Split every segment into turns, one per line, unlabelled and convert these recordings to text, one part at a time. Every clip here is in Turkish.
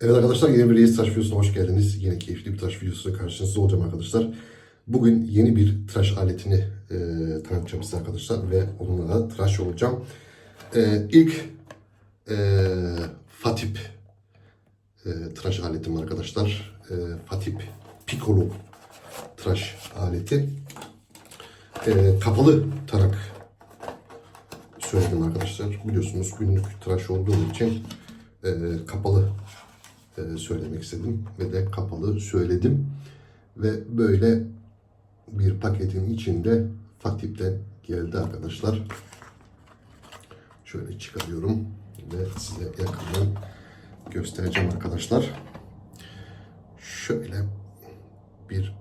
Evet arkadaşlar yeni bir Reis Tıraş videosuna hoş geldiniz. Yine keyifli bir tıraş videosuyla karşınızda olacağım arkadaşlar. Bugün yeni bir tıraş aletini e, tanıtacağım size arkadaşlar ve onunla da tıraş olacağım. E, ilk e, Fatip e, tıraş aletim arkadaşlar. E, Fatip Piccolo tıraş aleti. E, kapalı tarak söyledim arkadaşlar. Biliyorsunuz günlük tıraş olduğu için e, kapalı söylemek istedim ve de kapalı söyledim. Ve böyle bir paketin içinde Fatip'ten geldi arkadaşlar. Şöyle çıkarıyorum ve size yakından göstereceğim arkadaşlar. Şöyle bir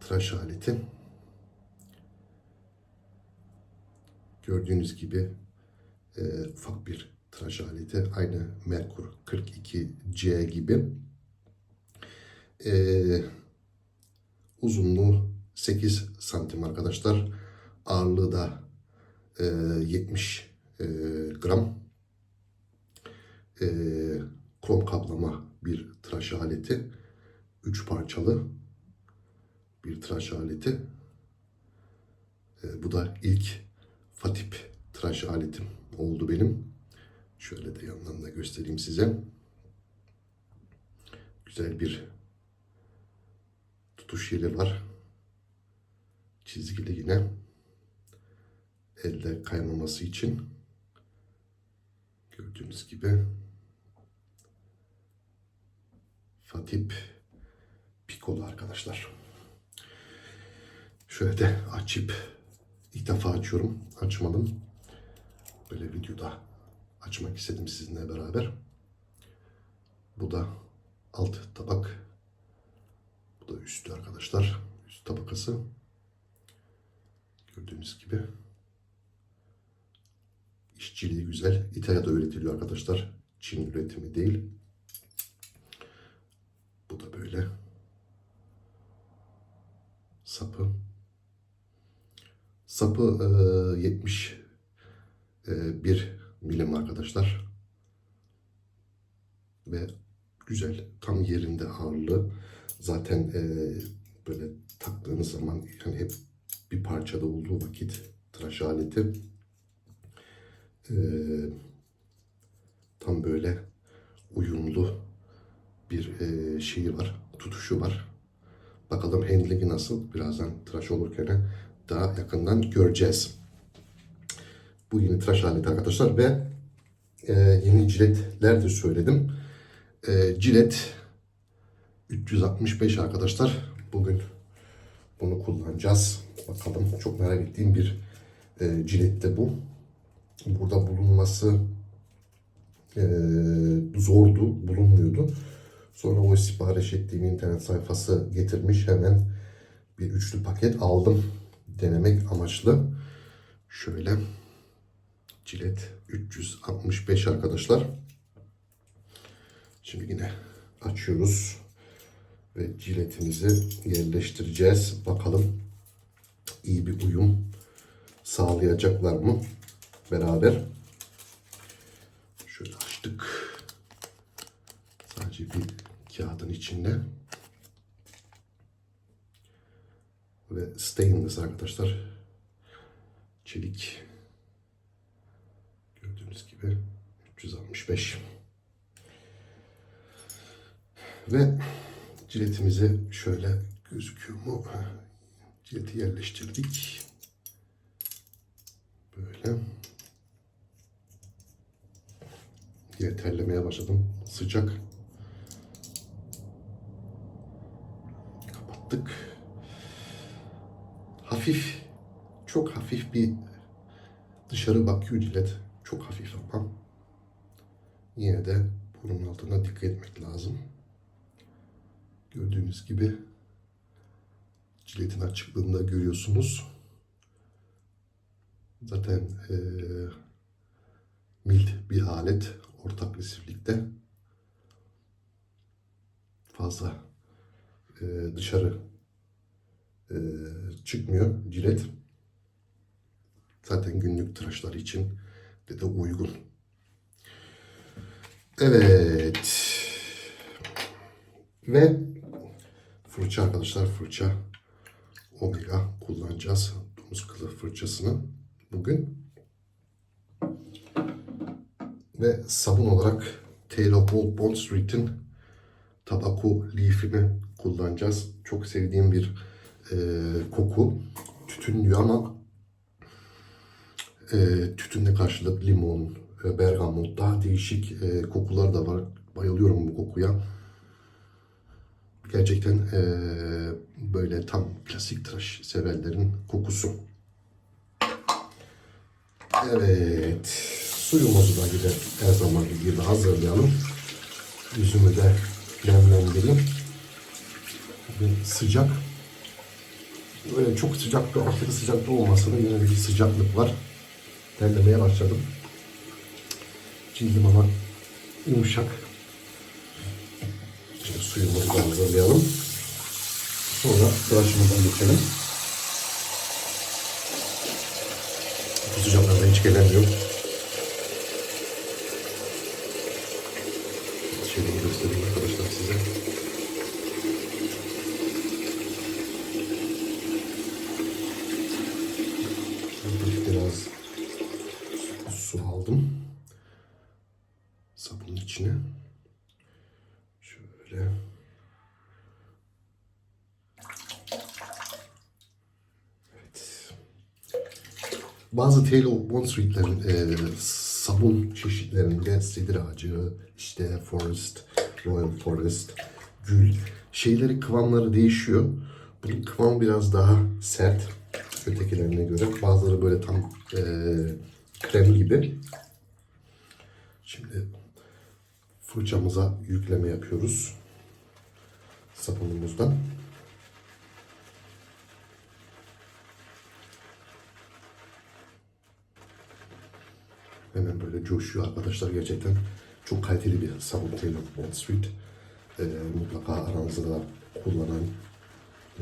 tıraş aleti. Gördüğünüz gibi e, ufak bir tıraş aleti. Aynı Merkur 42C gibi. E, uzunluğu 8 santim arkadaşlar. Ağırlığı da e, 70 e, gram. E, krom kaplama bir tıraş aleti. 3 parçalı bir tıraş aleti. E, bu da ilk Fatip tıraş aletim oldu benim. Şöyle de yandan da göstereyim size. Güzel bir tutuş yeri var. Çizgili yine. Elde kaymaması için. Gördüğünüz gibi Fatip Piccolo arkadaşlar. Şöyle de açıp ilk defa açıyorum. Açmadım. Böyle videoda açmak istedim sizinle beraber. Bu da alt tabak. Bu da üstü arkadaşlar. Üst tabakası. Gördüğünüz gibi. İşçiliği güzel. İtalya'da üretiliyor arkadaşlar. Çin üretimi değil. Bu da böyle. Sapı. Sapı e, 70 e, bir milim arkadaşlar. Ve güzel, tam yerinde ağırlığı. Zaten e, böyle taktığınız zaman yani hep bir parçada olduğu vakit tıraş aleti e, tam böyle uyumlu bir e, şeyi var, tutuşu var. Bakalım handlingi nasıl? Birazdan tıraş olurken daha yakından göreceğiz. Bu yeni tıraş aleti arkadaşlar ve e, yeni ciletler de söyledim. E, cilet 365 arkadaşlar. Bugün bunu kullanacağız. Bakalım çok merak ettiğim bir e, cilet de bu. Burada bulunması e, zordu, bulunmuyordu. Sonra o sipariş ettiğim internet sayfası getirmiş. Hemen bir üçlü paket aldım. Denemek amaçlı. Şöyle Cilet 365 arkadaşlar. Şimdi yine açıyoruz ve ciletimizi yerleştireceğiz. Bakalım iyi bir uyum sağlayacaklar mı beraber. Şöyle açtık. Sadece bir kağıdın içinde. Ve stainless arkadaşlar. Çelik Gördüğünüz gibi 365. Ve ciletimizi şöyle gözüküyor mu? Cileti yerleştirdik. Böyle. Yine terlemeye başladım. Sıcak. Kapattık. Hafif, çok hafif bir dışarı bakıyor cilet. Çok hafif ama yine de bunun altına dikkat etmek lazım. Gördüğünüz gibi ciletin açıklığını da görüyorsunuz. Zaten e, mild bir alet orta agresiflikte fazla e, dışarı e, çıkmıyor cilet. Zaten günlük tıraşlar için de uygun. Evet. Ve fırça arkadaşlar fırça omega kullanacağız. Domuz kılı fırçasını bugün. Ve sabun olarak Taylor Bond Street'in tabako leaf'ini kullanacağız. Çok sevdiğim bir e, koku. Tütünlüyor ama e, tütünle karşılık limon, e, bergamot, daha değişik e, kokular da var. Bayılıyorum bu kokuya. Gerçekten e, böyle tam klasik tıraş severlerin kokusu. Evet, suyumuzu da gider her zaman gibi hazırlayalım. Yüzümü de nemlendireyim. Bugün sıcak. Böyle çok sıcak da aşırı sıcak da olmasa da yine bir sıcaklık var. Terlemeye başladım. Cildim ama yumuşak. Şimdi suyumuzu da hazırlayalım. Sonra tıraşımıza geçelim. Bu sıcaklarda hiç gelemiyorum. Şöyle göstereyim arkadaşlar size. Burada biraz su aldım. Sabunun içine. Şöyle. Evet. Bazı Taylor Bond Street'lerin e, sabun çeşitlerinde sedir ağacı, işte Forest, Royal Forest, gül şeyleri kıvamları değişiyor. Bunun kıvamı biraz daha sert ötekilerine göre. Bazıları böyle tam e, krem gibi. Şimdi fırçamıza yükleme yapıyoruz. Sabunumuzdan. Hemen böyle coşuyor arkadaşlar gerçekten. Çok kaliteli bir sabun Taylor Bond Street. Ee, mutlaka aranızda da kullanan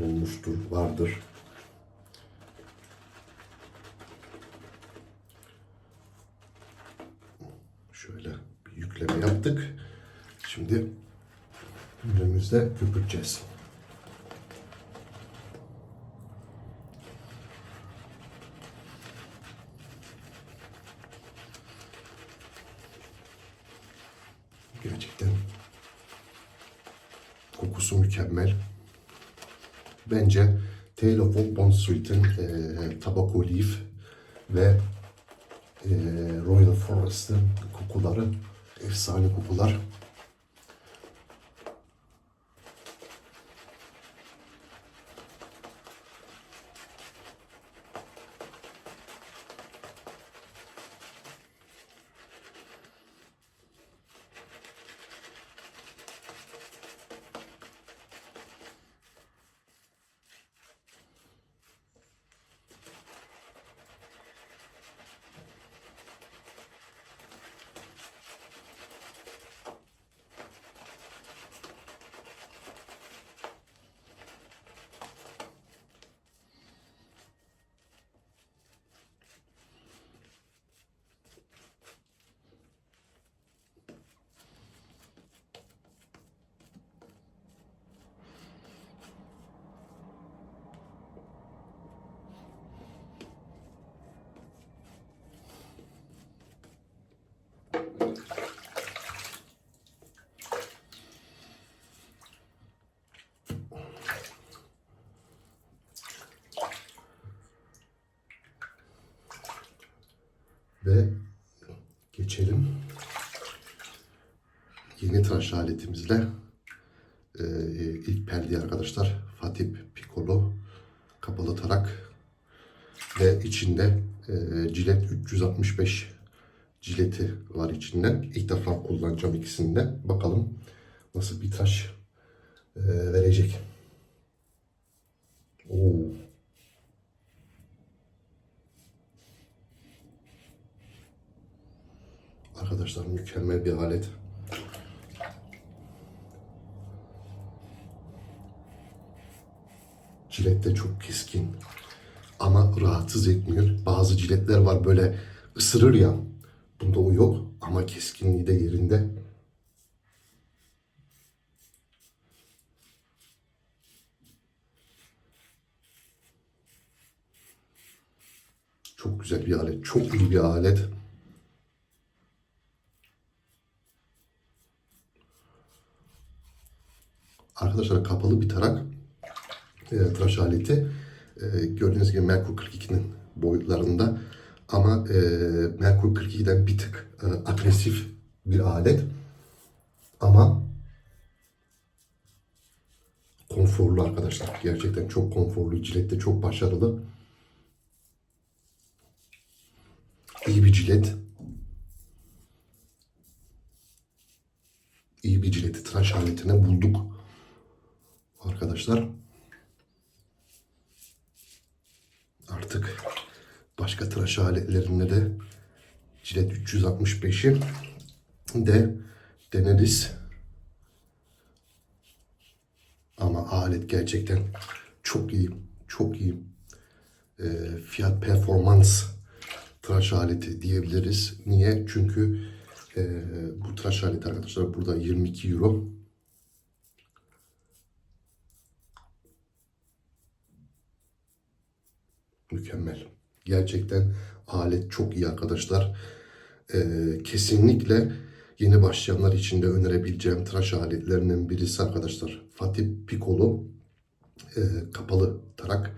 olmuştur, vardır. Şöyle bir yükleme yaptık. Şimdi önümüzde köpürteceğiz. Gerçekten kokusu mükemmel. Bence Tale of Bond Street'in e, Tobacco Leaf ve e, Royal Forest'ın kokuları efsane kokular. Ve geçelim. Yeni tıraş aletimizle e, ilk perde arkadaşlar Fatip Piccolo kapalı tarak ve içinde e, cilet 365 cileti var içinde. İlk defa kullanacağım ikisini de. Bakalım nasıl bir tıraş e, verecek. Oo. Arkadaşlar mükemmel bir alet. Cilet de çok keskin. Ama rahatsız etmiyor. Bazı ciletler var böyle ısırır ya. Bunda yok ama keskinliği de yerinde. Çok güzel bir alet. Çok iyi bir alet. Arkadaşlar kapalı bir tarak e, tıraş aleti. E, gördüğünüz gibi Merkur 42'nin boyutlarında ama e, Merkur 42'den bir tık e, agresif bir alet. Ama konforlu arkadaşlar. Gerçekten çok konforlu. Cilette çok başarılı. İyi bir cilet. İyi bir cileti tıraş aletine bulduk. Arkadaşlar. Artık başka tıraş aletlerinde de cilet 365'i de deneriz. Ama alet gerçekten çok iyi. Çok iyi. Ee, fiyat performans tıraş aleti diyebiliriz. Niye? Çünkü e, bu tıraş aleti arkadaşlar burada 22 euro. Mükemmel. Gerçekten alet çok iyi arkadaşlar. Ee, kesinlikle yeni başlayanlar için de önerebileceğim tıraş aletlerinden birisi arkadaşlar. Fatih Piccolo e, kapalı tarak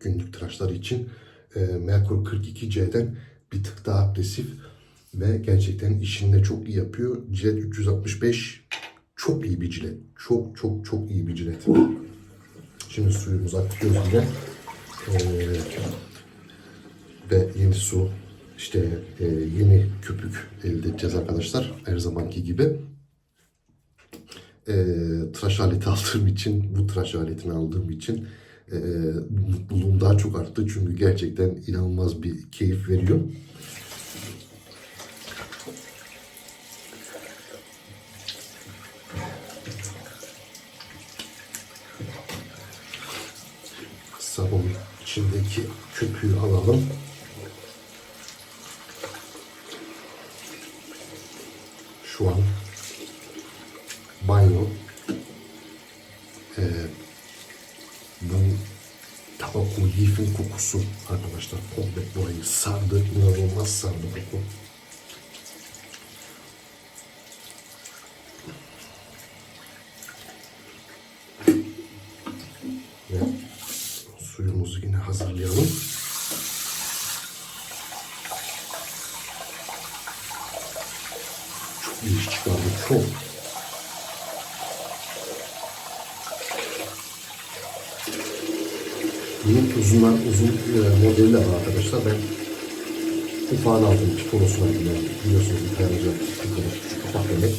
günlük tıraşlar için e, Merkur 42C'den bir tık daha agresif ve gerçekten işini de çok iyi yapıyor. Cilet 365 çok iyi bir cilet. Çok çok çok iyi bir cilet. Şimdi suyumuzu akıtıyoruz yine. Ee, ve yeni su işte e, yeni köpük elde edeceğiz arkadaşlar. Her zamanki gibi. E, tıraş aleti aldığım için, bu tıraş aletini aldığım için e, mutluluğum daha çok arttı. Çünkü gerçekten inanılmaz bir keyif veriyor. Sabun içindeki köpüğü alalım. Arkadaşlar komple burayı sardı. inanılmaz sardı koku. Ve suyumuzu yine hazırlayalım. Çok iyi iş çıkardı. Çok. Bunun uzunlar uzun e, modeli arkadaşlar. Ben aldım. Pikolosunu aldım. Yani biliyorsunuz bir. Pikolo küçük ufak demek.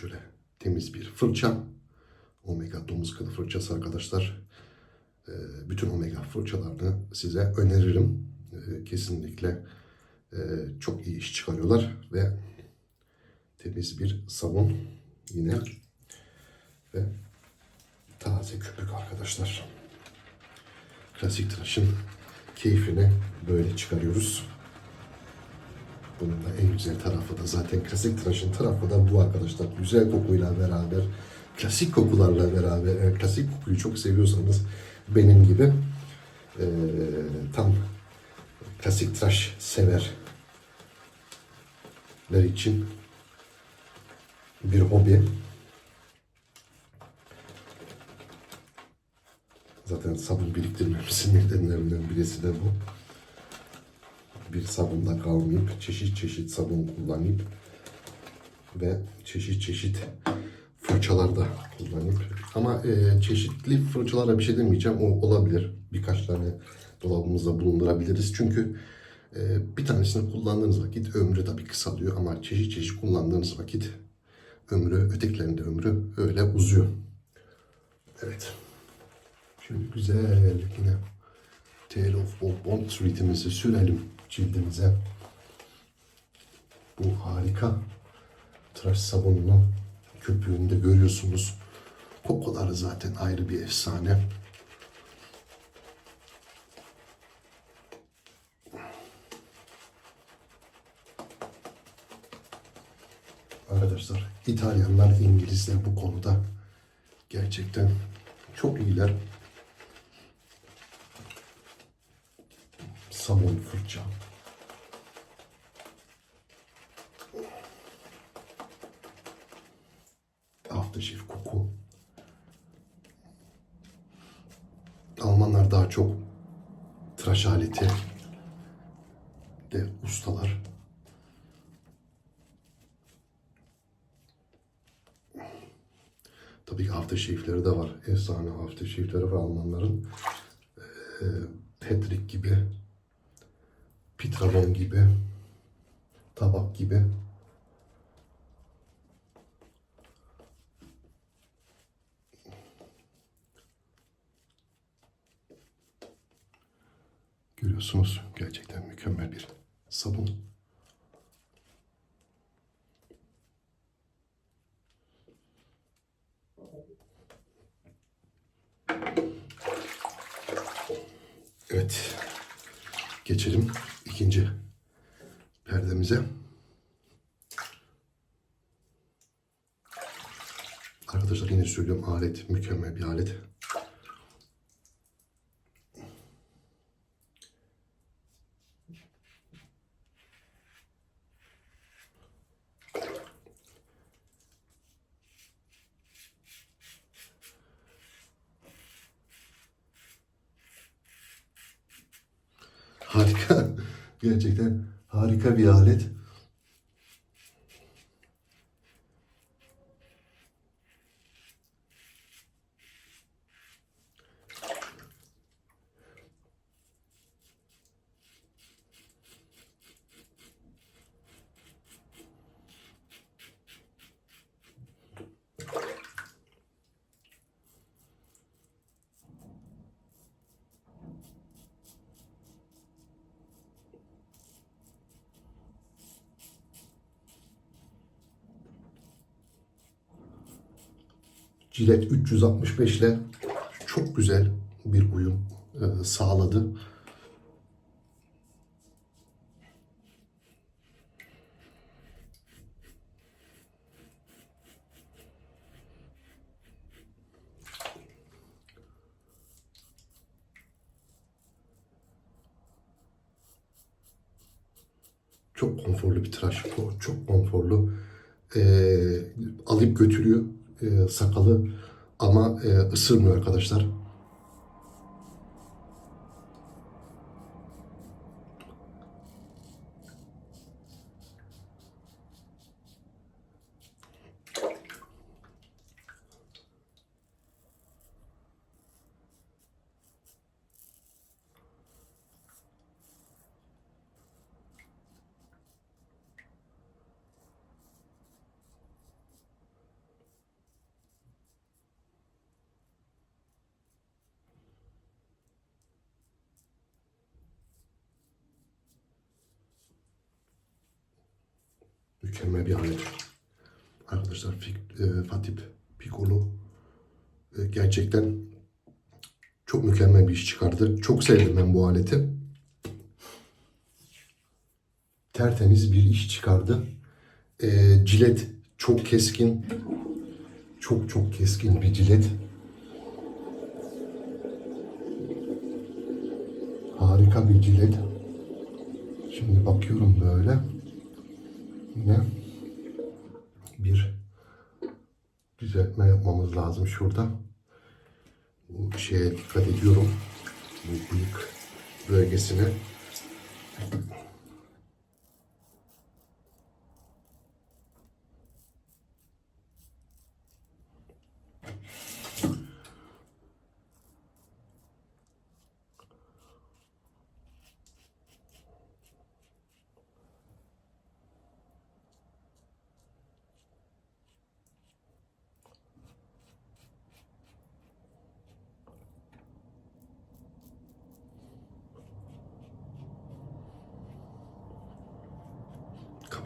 Şöyle temiz bir fırça. Omega domuz kılı fırçası arkadaşlar. Ee, Bütün omega fırçalarını size öneririm. Ee, Kesinlikle e, çok iyi iş çıkarıyorlar ve temiz bir sabun yine ve taze köpük arkadaşlar. Klasik tıraşın keyfini böyle çıkarıyoruz. Bunun da en güzel tarafı da zaten klasik tıraşın tarafı da bu arkadaşlar. Güzel kokuyla beraber, klasik kokularla beraber, eğer klasik kokuyu çok seviyorsanız benim gibi eee, tam klasik tıraş severler için bir hobi. Zaten sabun biriktirmemizin nedenlerinden birisi de bu. Bir sabunda kalmayıp çeşit çeşit sabun kullanıp ve çeşit çeşit fırçalar da kullanıp ama e, çeşitli fırçalarla bir şey demeyeceğim o olabilir birkaç tane dolabımızda bulundurabiliriz çünkü e, bir tanesini kullandığınız vakit ömrü tabii kısalıyor ama çeşit çeşit kullandığınız vakit ömrü ötekilerinde ömrü öyle uzuyor. Evet. Şimdi güzel yine Tale of Bond Street'imizi sürelim cildimize. Bu harika tıraş sabununu köpüğünde görüyorsunuz. Kokuları zaten ayrı bir efsane. Arkadaşlar İtalyanlar, İngilizler bu konuda gerçekten çok iyiler. Sabun fırça. Aftershave koku. Almanlar daha çok tıraş aleti de ustalar. Tabii ki aftershave'leri de var. Efsane aftershave'leri var Almanların. Ee, Patrick gibi, Pitravon gibi, tabak gibi. Görüyorsunuz gerçekten mükemmel bir sabun. Evet. Geçelim ikinci perdemize. Arkadaşlar yine söylüyorum alet mükemmel bir alet. Harika. Gerçekten harika bir alet. Jilet 365 ile çok güzel bir uyum e, sağladı. Çok konforlu bir tıraş. Çok konforlu. Ee, alıp götürüyor e, sakalı ama e, ısırmıyor arkadaşlar. Mükemmel bir alet. Arkadaşlar e, Fatip Piccolo e, gerçekten çok mükemmel bir iş çıkardı. Çok sevdim ben bu aleti. Tertemiz bir iş çıkardı. E, cilet çok keskin. Çok çok keskin bir cilet. Harika bir cilet. Şimdi bakıyorum böyle yine bir düzeltme yapmamız lazım şurada. Bu şeye dikkat ediyorum. Bu bıyık bölgesine.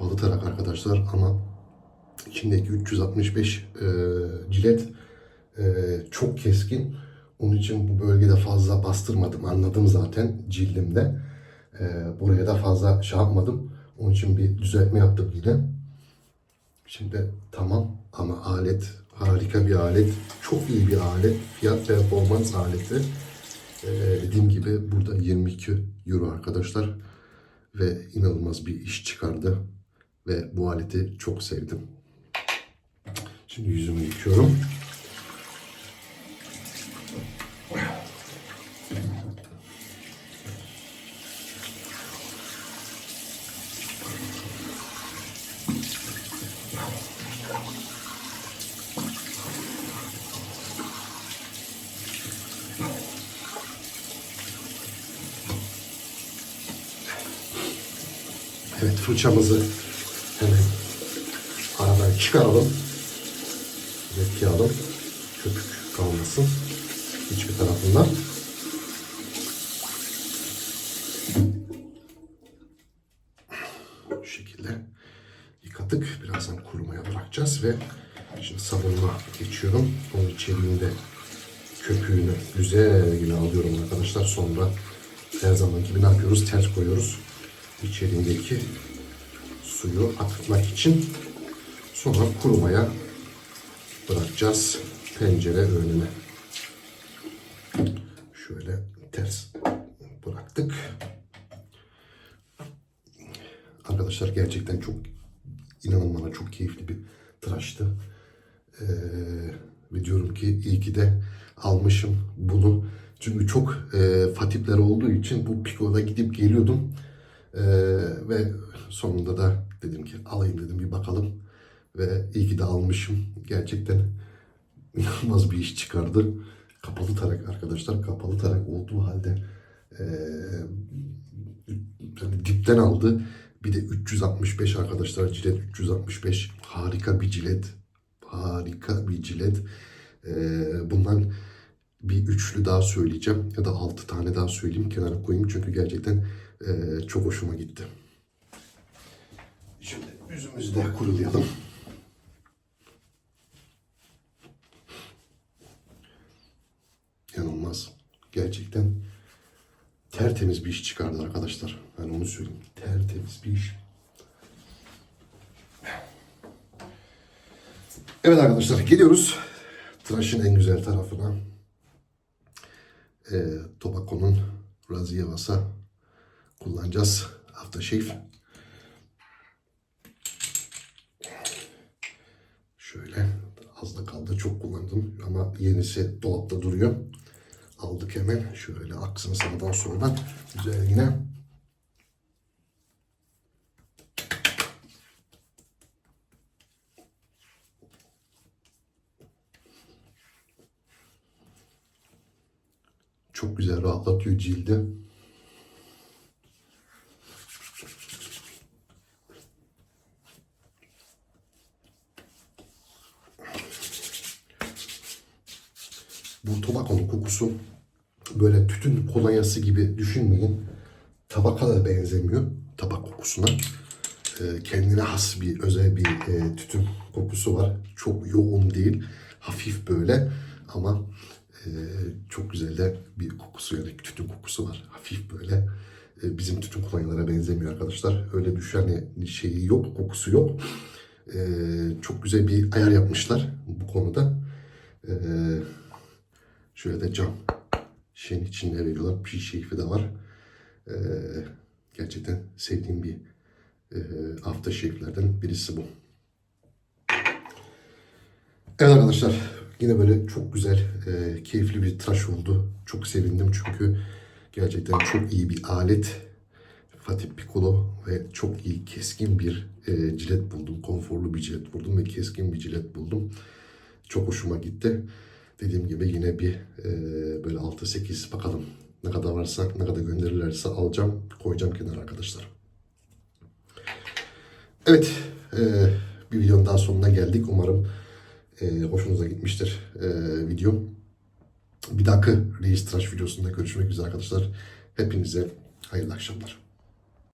Kapalı tarak arkadaşlar ama içindeki 365 e, cilet e, çok keskin. Onun için bu bölgede fazla bastırmadım. Anladım zaten cildimde. E, buraya da fazla şey yapmadım. Onun için bir düzeltme yaptım yine. Şimdi tamam ama alet harika bir alet. Çok iyi bir alet. Fiyat performans aleti. Ee, dediğim gibi burada 22 euro arkadaşlar. Ve inanılmaz bir iş çıkardı. Ve bu aleti çok sevdim. Şimdi yüzümü yıkıyorum. Evet fırçamızı hemen aradan çıkaralım. Ve yağalım. Kalmasın. Hiçbir tarafından. Bu şekilde yıkadık. Birazdan kurumaya bırakacağız ve şimdi sabunla geçiyorum. Onun içeriğinde köpüğünü güzelce alıyorum arkadaşlar. Sonra her zaman gibi ne yapıyoruz? Ters koyuyoruz. İçeriğindeki suyu akıtmak için sonra kurumaya bırakacağız pencere önüne. Şöyle ters bıraktık. Arkadaşlar gerçekten çok inanın bana çok keyifli bir tıraştı. Ee, ve diyorum ki iyi ki de almışım bunu. Çünkü çok e, fatipler olduğu için bu Pico'da gidip geliyordum. Ee, ve sonunda da dedim ki alayım dedim bir bakalım. Ve iyi ki de almışım. Gerçekten inanılmaz bir iş çıkardı. Kapalı tarak arkadaşlar. Kapalı tarak olduğu halde yani dipten aldı. Bir de 365 arkadaşlar cilet 365 harika bir cilet. Harika bir cilet. Ee, bundan bir üçlü daha söyleyeceğim ya da altı tane daha söyleyeyim kenara koyayım çünkü gerçekten e, çok hoşuma gitti. Şimdi yüzümüzü de kurulayalım. İnanılmaz. Gerçekten tertemiz bir iş çıkardı arkadaşlar. Ben onu söyleyeyim. Tertemiz bir iş. Evet arkadaşlar geliyoruz tıraşın en güzel tarafına. E, Tobacco'nun Razievas'a kullanacağız. Aftershave. Şöyle az da kaldı çok kullandım ama yenisi dolapta duruyor. Aldık hemen şöyle aksın sağdan soldan güzel yine. Çok güzel rahatlatıyor cildi. Bu tobakonun kokusu böyle tütün kolonyası gibi düşünmeyin. Tabaka da benzemiyor tabak kokusuna. Ee, kendine has bir özel bir e, tütün kokusu var. Çok yoğun değil. Hafif böyle ama e, çok güzel de bir kokusu yani tütün kokusu var. Hafif böyle e, bizim tütün kolonyalara benzemiyor arkadaşlar. Öyle düşen yani şeyi yok, kokusu yok. E, çok güzel bir ayar yapmışlar bu konuda. E, şöyle de cam şeyin içinde veriyorlar. Pi şerifi de var. E, gerçekten sevdiğim bir e, aftershave'lerden birisi bu. Evet arkadaşlar yine böyle çok güzel, e, keyifli bir tıraş oldu. Çok sevindim çünkü gerçekten çok iyi bir alet. Fatih Piccolo ve çok iyi keskin bir e, cilet buldum. Konforlu bir cilet buldum ve keskin bir cilet buldum. Çok hoşuma gitti. Dediğim gibi yine bir e, böyle 6-8 bakalım ne kadar varsa ne kadar gönderirlerse alacağım koyacağım kenara arkadaşlar. Evet e, bir videonun daha sonuna geldik. Umarım e, hoşunuza gitmiştir e, video. Bir dahaki reis videosunda görüşmek üzere arkadaşlar. Hepinize hayırlı akşamlar.